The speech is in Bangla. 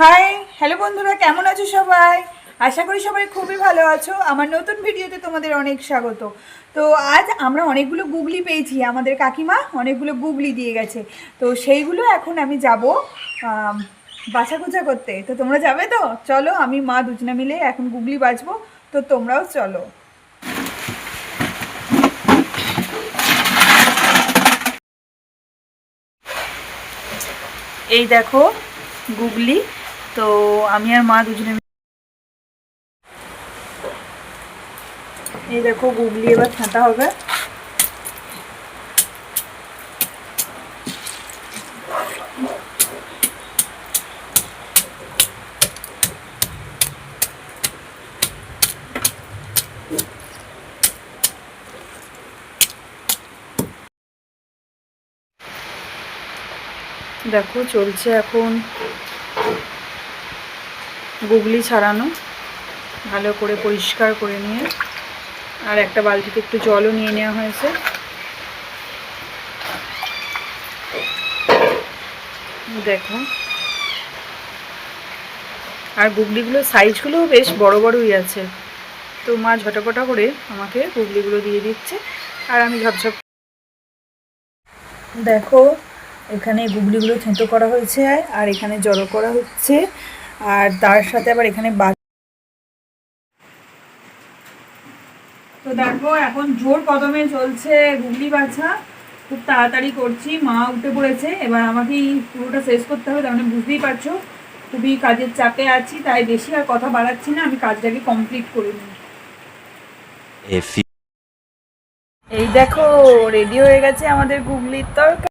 হাই হ্যালো বন্ধুরা, কেমন আছো সবাই? আশা করি সবাই খুবই ভালো আছো। আমার নতুন ভিডিওতে তোমাদের অনেক স্বাগত। তো আজ আমরা অনেকগুলো গুগলি পেয়েছি, আমাদের কাকিমা অনেকগুলো গুগলি দিয়ে গেছে। তো সেইগুলো এখন আমি যাব বাছা কোচা করতে। তো তোমরা যাবে তো? চলো, আমি, মা দুজনা মিলে এখন গুগলি বাজবো। তো তোমরাও চলো। এই দেখো, গুগলি। তো আমি আর মা দুজনে এই দেখো গুগলি এবার ছাঁটা হবে। দেখো চলছে এখন। গুগলি ছাড়ানো। ভালো করে পরিষ্কার করে নিয়ে। আর একটা বালতিতে একটু জলও নিয়ে নেওয়া হয়েছে। দেখো। আর গুগলিগুলোর সাইজগুলোও বেশ বড় বড়ই আছে। তো মা ঝটাপটা করে আমাকে গুগলিগুলো দিয়ে দিচ্ছে। আর আমি ঝপঝপ দেখো, এখানে গুগলিগুলো থেঁতো করা হয়েছে আর এখানে জড়ো করা হচ্ছে। আর তার সাথে আবার এখানে বা তো দেখো এখন জোর কদমে চলছে গুগলি বাছা। খুব তাড়াতাড়ি করছি মা উঠে পড়েছে। এবার আমাকেই পুরোটা শেষ করতে হবে তার মানে বুঝতেই পারছ খুবই কাজের চাপে আছি তাই বেশি আর কথা বাড়াচ্ছি না আমি কাজটাকে কমপ্লিট করে নিই। এই দেখো রেডি হয়ে গেছে আমাদের গুগলির তরকারি